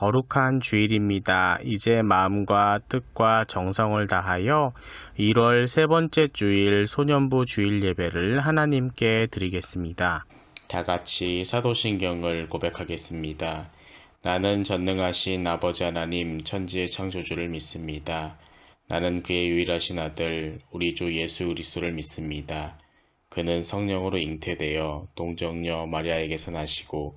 거룩한 주일입니다. 이제 마음과 뜻과 정성을 다하여 1월 세 번째 주일 소년부 주일 예배를 하나님께 드리겠습니다. 다 같이 사도신경을 고백하겠습니다. 나는 전능하신 아버지 하나님 천지의 창조주를 믿습니다. 나는 그의 유일하신 아들 우리 주 예수 그리스도를 믿습니다. 그는 성령으로 잉태되어 동정녀 마리아에게서 나시고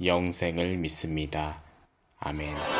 영생을 믿습니다. 아멘.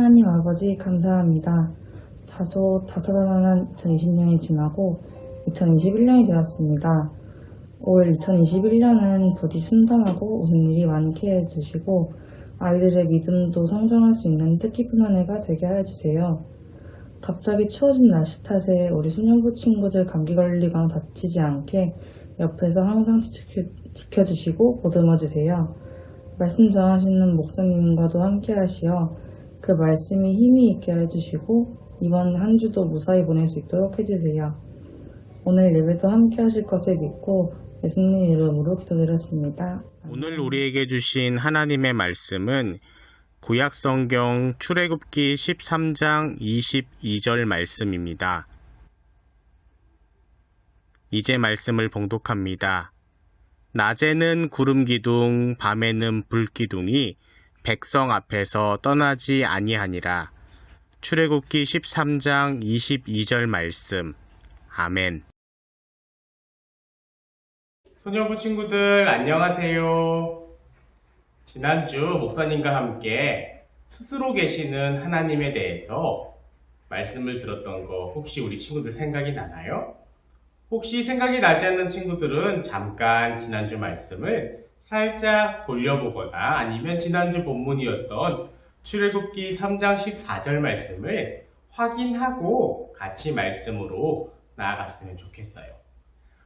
하나님 아버지 감사합니다. 다소 다사다난한 2020년이 지나고 2021년이 되었습니다. 올 2021년은 부디 순탄하고 웃은 일이 많게 해주시고 아이들의 믿음도 성장할 수 있는 뜻깊은 한 해가 되게 해주세요. 갑자기 추워진 날씨 탓에 우리 소년부 친구들 감기 걸리거나 다치지 않게 옆에서 항상 지켜, 지켜주시고 보듬어 주세요. 말씀 전하시는 목사님과도 함께 하시어 그 말씀이 힘이 있게 해주시고 이번 한 주도 무사히 보낼 수 있도록 해주세요. 오늘 예배도 함께 하실 것을 믿고 예수님 이름으로 기도드렸습니다. 오늘 우리에게 주신 하나님의 말씀은 구약 성경 출애굽기 13장 22절 말씀입니다. 이제 말씀을 봉독합니다. 낮에는 구름 기둥, 밤에는 불 기둥이 백성 앞에서 떠나지 아니하니라. 출애굽기 13장 22절 말씀. 아멘. 소녀부 친구들 안녕하세요. 지난주 목사님과 함께 스스로 계시는 하나님에 대해서 말씀을 들었던 거 혹시 우리 친구들 생각이 나나요? 혹시 생각이 나지 않는 친구들은 잠깐 지난주 말씀을 살짝 돌려보거나 아니면 지난주 본문이었던 출애굽기 3장 14절 말씀을 확인하고 같이 말씀으로 나아갔으면 좋겠어요.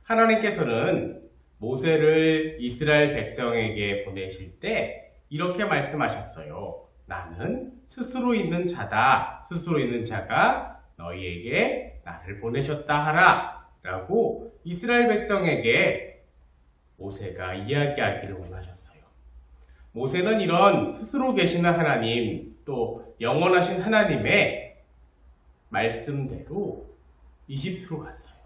하나님께서는 모세를 이스라엘 백성에게 보내실 때 이렇게 말씀하셨어요. 나는 스스로 있는 자다. 스스로 있는 자가 너희에게 나를 보내셨다 하라. 라고 이스라엘 백성에게 모세가 이야기하기를 원하셨어요. 모세는 이런 스스로 계시는 하나님, 또 영원하신 하나님의 말씀대로 이집트로 갔어요.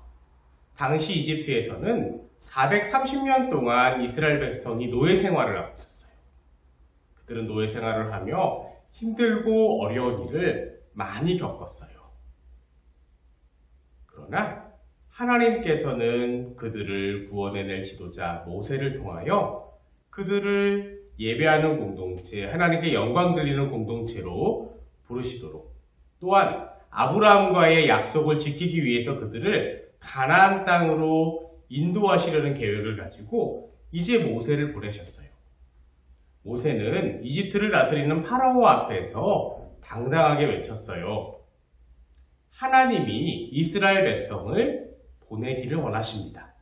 당시 이집트에서는 430년 동안 이스라엘 백성이 노예 생활을 하고 있었어요. 그들은 노예 생활을 하며 힘들고 어려운 일을 많이 겪었어요. 그러나 하나님께서는 그들을 구원해낼 지도자 모세를 통하여 그들을 예배하는 공동체, 하나님께 영광 드리는 공동체로 부르시도록 또한 아브라함과의 약속을 지키기 위해서 그들을 가나안 땅으로 인도하시려는 계획을 가지고 이제 모세를 보내셨어요. 모세는 이집트를 다스리는 파라오 앞에서 당당하게 외쳤어요. 하나님이 이스라엘 백성을 보내기를 원하십니다.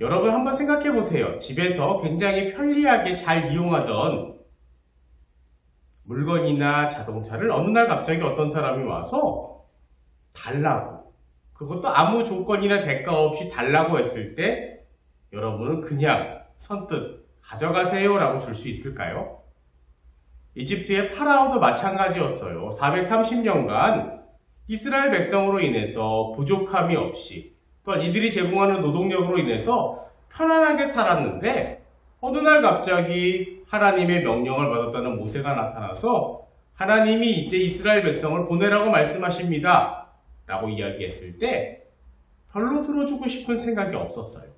여러분 한번 생각해 보세요. 집에서 굉장히 편리하게 잘 이용하던 물건이나 자동차를 어느 날 갑자기 어떤 사람이 와서 달라고 그것도 아무 조건이나 대가 없이 달라고 했을 때 여러분은 그냥 선뜻 가져가세요 라고 줄 수 있을까요? 이집트의 파라오도 마찬가지였어요. 430년간 이스라엘 백성으로 인해서 부족함이 없이 또한 이들이 제공하는 노동력으로 인해서 편안하게 살았는데 어느 날 갑자기 하나님의 명령을 받았다는 모세가 나타나서 하나님이 이제 이스라엘 백성을 보내라고 말씀하십니다. 라고 이야기했을 때 별로 들어주고 싶은 생각이 없었어요.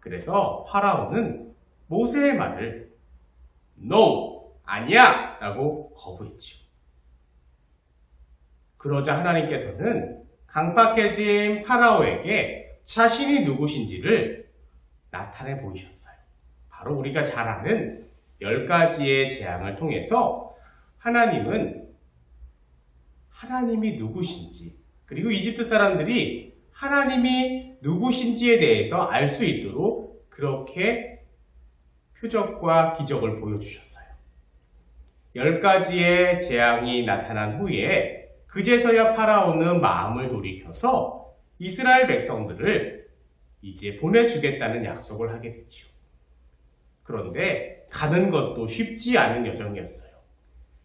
그래서 파라오는 모세의 말을 No! 아니야! 라고 거부했죠. 그러자 하나님께서는 강팍해진 파라오에게 자신이 누구신지를 나타내 보이셨어요. 바로 우리가 잘 아는 열 가지의 재앙을 통해서 하나님은 하나님이 누구신지 그리고 이집트 사람들이 하나님이 누구신지에 대해서 알 수 있도록 그렇게 표적과 기적을 보여주셨어요. 열 가지의 재앙이 나타난 후에 그제서야 파라오는 마음을 돌이켜서 이스라엘 백성들을 이제 보내주겠다는 약속을 하게 되지요. 그런데 가는 것도 쉽지 않은 여정이었어요.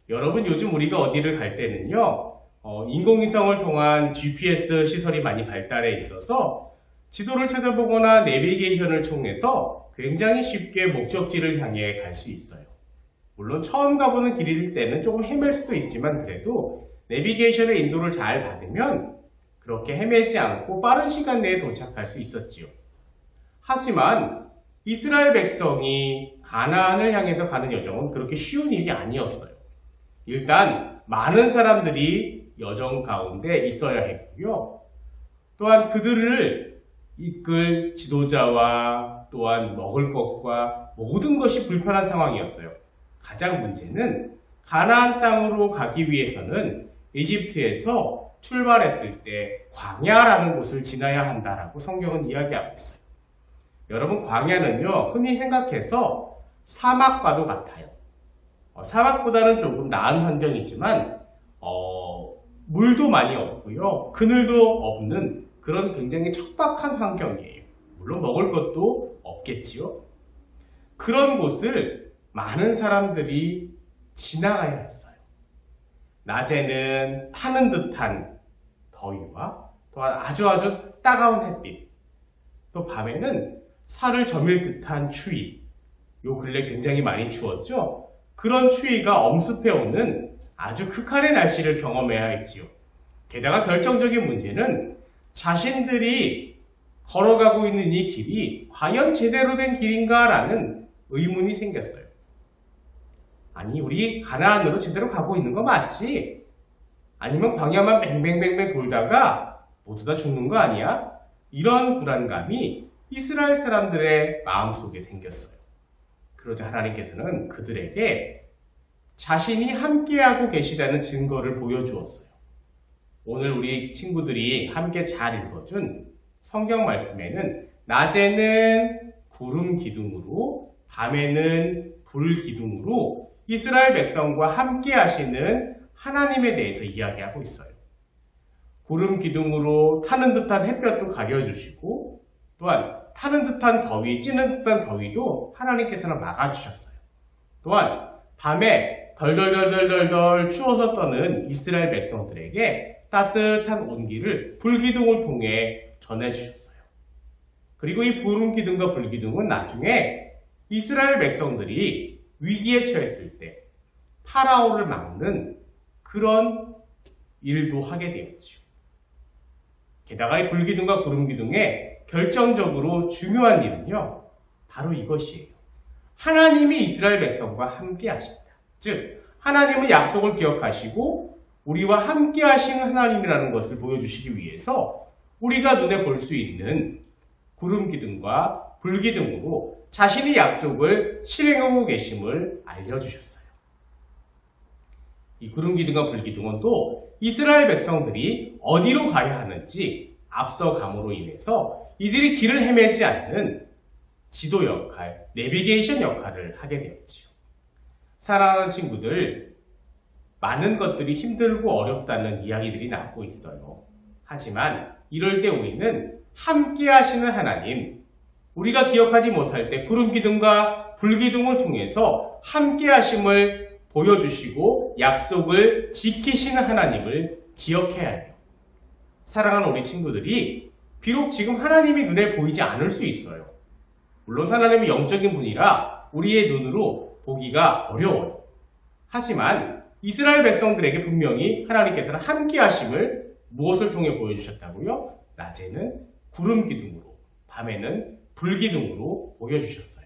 여러분 요즘 우리가 어디를 갈 때는요, 어, 인공위성을 통한 GPS 시설이 많이 발달해 있어서 지도를 찾아보거나 내비게이션을 통해서 굉장히 쉽게 목적지를 향해 갈 수 있어요. 물론 처음 가보는 길일 때는 조금 헤맬 수도 있지만 그래도 내비게이션의 인도를 잘 받으면 그렇게 헤매지 않고 빠른 시간 내에 도착할 수 있었지요. 하지만 이스라엘 백성이 가나안을 향해서 가는 여정은 그렇게 쉬운 일이 아니었어요. 일단 많은 사람들이 여정 가운데 있어야 했고요. 또한 그들을 이끌 지도자와 또한 먹을 것과 모든 것이 불편한 상황이었어요. 가장 문제는 가나안 땅으로 가기 위해서는 이집트에서 출발했을 때 광야라는 곳을 지나야 한다라고 성경은 이야기하고 있어요. 여러분 광야는요 흔히 생각해서 사막과도 같아요. 어, 사막보다는 조금 나은 환경이지만 어, 물도 많이 없고요 그늘도 없는 그런 굉장히 척박한 환경이에요. 물론 먹을 것도 없겠지요. 그런 곳을 많은 사람들이 지나가야 했어요. 낮에는 타는 듯한 더위와 또한 아주 아주 따가운 햇빛, 또 밤에는 살을 저밀 듯한 추위. 요 근래 굉장히 많이 추웠죠? 그런 추위가 엄습해 오는 아주 극한의 날씨를 경험해야 했지요. 게다가 결정적인 문제는 자신들이 걸어가고 있는 이 길이 과연 제대로 된 길인가라는 의문이 생겼어요. 아니, 우리 가나안으로 제대로 가고 있는 거 맞지? 아니면 광야만 뱅뱅뱅뱅 돌다가 모두 다 죽는 거 아니야? 이런 불안감이 이스라엘 사람들의 마음속에 생겼어요. 그러자 하나님께서는 그들에게 자신이 함께하고 계시다는 증거를 보여주었어요. 오늘 우리 친구들이 함께 잘 읽어준 성경 말씀에는 낮에는 구름 기둥으로 밤에는 불 기둥으로 이스라엘 백성과 함께 하시는 하나님에 대해서 이야기하고 있어요. 구름 기둥으로 타는 듯한 햇볕도 가려주시고 또한 타는 듯한 더위, 찌는 듯한 더위도 하나님께서는 막아주셨어요. 또한 밤에 덜덜덜덜덜 추워서 떠는 이스라엘 백성들에게 따뜻한 온기를 불기둥을 통해 전해주셨어요. 그리고 이 구름 기둥과 불기둥은 나중에 이스라엘 백성들이 위기에 처했을 때 파라오를 막는 그런 일도 하게 되었죠. 게다가 이 불기둥과 구름기둥의 결정적으로 중요한 일은요, 바로 이것이에요. 하나님이 이스라엘 백성과 함께 하신다. 즉, 하나님은 약속을 기억하시고 우리와 함께 하시는 하나님이라는 것을 보여주시기 위해서 우리가 눈에 볼 수 있는 구름 기둥과 불기둥으로 자신의 약속을 실행하고 계심을 알려주셨어요. 이 구름기둥과 불기둥은 또 이스라엘 백성들이 어디로 가야 하는지 앞서감으로 인해서 이들이 길을 헤매지 않는 지도 역할, 내비게이션 역할을 하게 되었지요. 사랑하는 친구들, 많은 것들이 힘들고 어렵다는 이야기들이 나오고 있어요. 하지만 이럴 때 우리는 함께 하시는 하나님, 우리가 기억하지 못할 때 구름 기둥과 불 기둥을 통해서 함께 하심을 보여주시고 약속을 지키시는 하나님을 기억해야 해요. 사랑하는 우리 친구들이 비록 지금 하나님이 눈에 보이지 않을 수 있어요. 물론 하나님이 영적인 분이라 우리의 눈으로 보기가 어려워요. 하지만 이스라엘 백성들에게 분명히 하나님께서는 함께 하심을 무엇을 통해 보여주셨다고요? 낮에는 구름 기둥으로, 밤에는 불 기둥으로 보여주셨어요.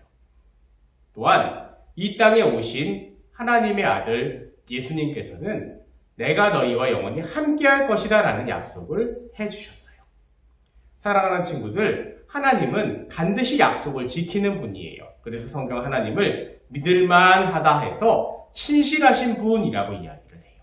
또한 이 땅에 오신 하나님의 아들 예수님께서는 내가 너희와 영원히 함께 할 것이다 라는 약속을 해주셨어요. 사랑하는 친구들, 하나님은 반드시 약속을 지키는 분이에요. 그래서 성경 하나님을 믿을만 하다 해서 신실하신 분이라고 이야기를 해요.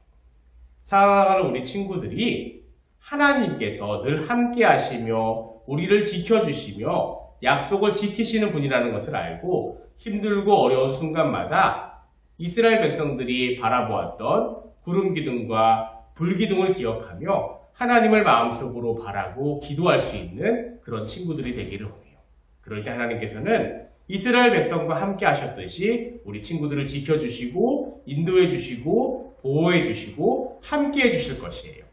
사랑하는 우리 친구들이 하나님께서 늘 함께 하시며 우리를 지켜주시며 약속을 지키시는 분이라는 것을 알고 힘들고 어려운 순간마다 이스라엘 백성들이 바라보았던 구름 기둥과 불 기둥을 기억하며 하나님을 마음속으로 바라고 기도할 수 있는 그런 친구들이 되기를 원해요. 그럴 때 하나님께서는 이스라엘 백성과 함께 하셨듯이 우리 친구들을 지켜주시고 인도해 주시고 보호해 주시고 함께 해 주실 것이에요.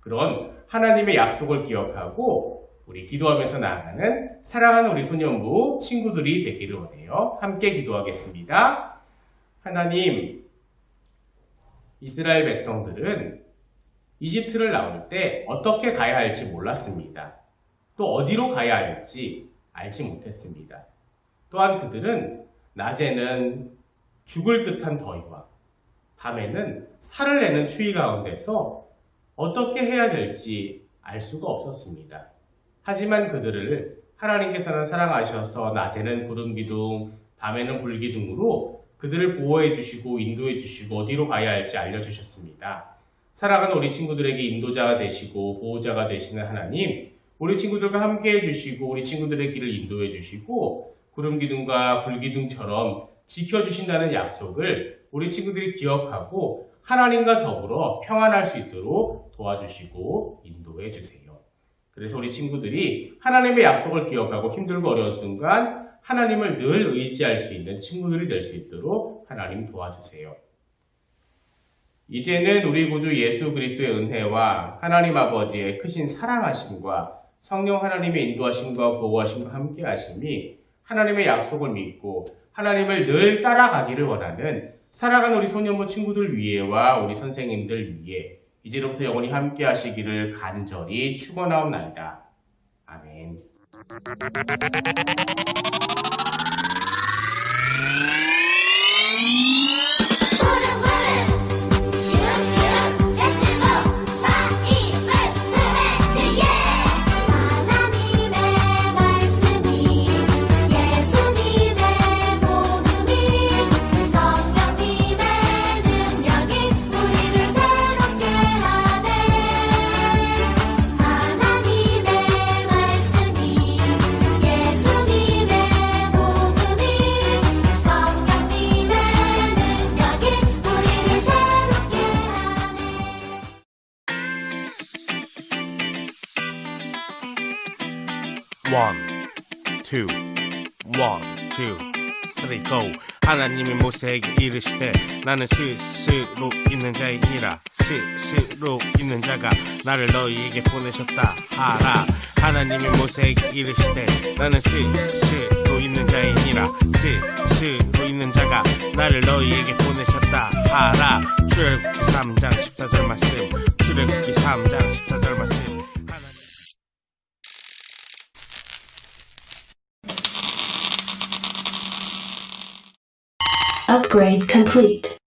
그런 하나님의 약속을 기억하고 우리 기도하면서 나아가는 사랑하는 우리 소년부 친구들이 되기를 원해요. 함께 기도하겠습니다. 하나님, 이스라엘 백성들은 이집트를 나올 때 어떻게 가야 할지 몰랐습니다. 또 어디로 가야 할지 알지 못했습니다. 또한 그들은 낮에는 죽을 듯한 더위와 밤에는 살을 내는 추위 가운데서 어떻게 해야 될지 알 수가 없었습니다. 하지만 그들을 하나님께서는 사랑하셔서 낮에는 구름 기둥, 밤에는 불 기둥으로 그들을 보호해 주시고 인도해 주시고 어디로 가야 할지 알려 주셨습니다. 사랑하는 우리 친구들에게 인도자가 되시고 보호자가 되시는 하나님, 우리 친구들과 함께 해 주시고 우리 친구들의 길을 인도해 주시고 구름 기둥과 불 기둥처럼 지켜 주신다는 약속을 우리 친구들이 기억하고 하나님과 더불어 평안할 수 있도록 도와주시고 인도해 주세요. 그래서 우리 친구들이 하나님의 약속을 기억하고 힘들고 어려운 순간 하나님을 늘 의지할 수 있는 친구들이 될 수 있도록 하나님 도와주세요. 이제는 우리 구주 예수 그리스도의 은혜와 하나님 아버지의 크신 사랑하심과 성령 하나님의 인도하심과 보호하심과 함께 하심이 하나님의 약속을 믿고 하나님을 늘 따라가기를 원하는 사랑하는 우리 소년부 친구들 위에와 우리 선생님들 위에 이제로부터 영원히 함께 하시기를 간절히 축원하옵나이다. 아멘. 하나님이 모세에게 이르시되 나는 스스로 있는 자이니라. 스스로 있는 자가 나를 너희에게 보내셨다 하라. 하나님이 모세에게 이르시되 나는 스스로 있는 자이니라. 스스로 있는 자가 나를 너희에게 보내셨다 하라. 출애굽기 3장 14절 말씀 출애굽기 3장 14절 말씀 Upgrade complete.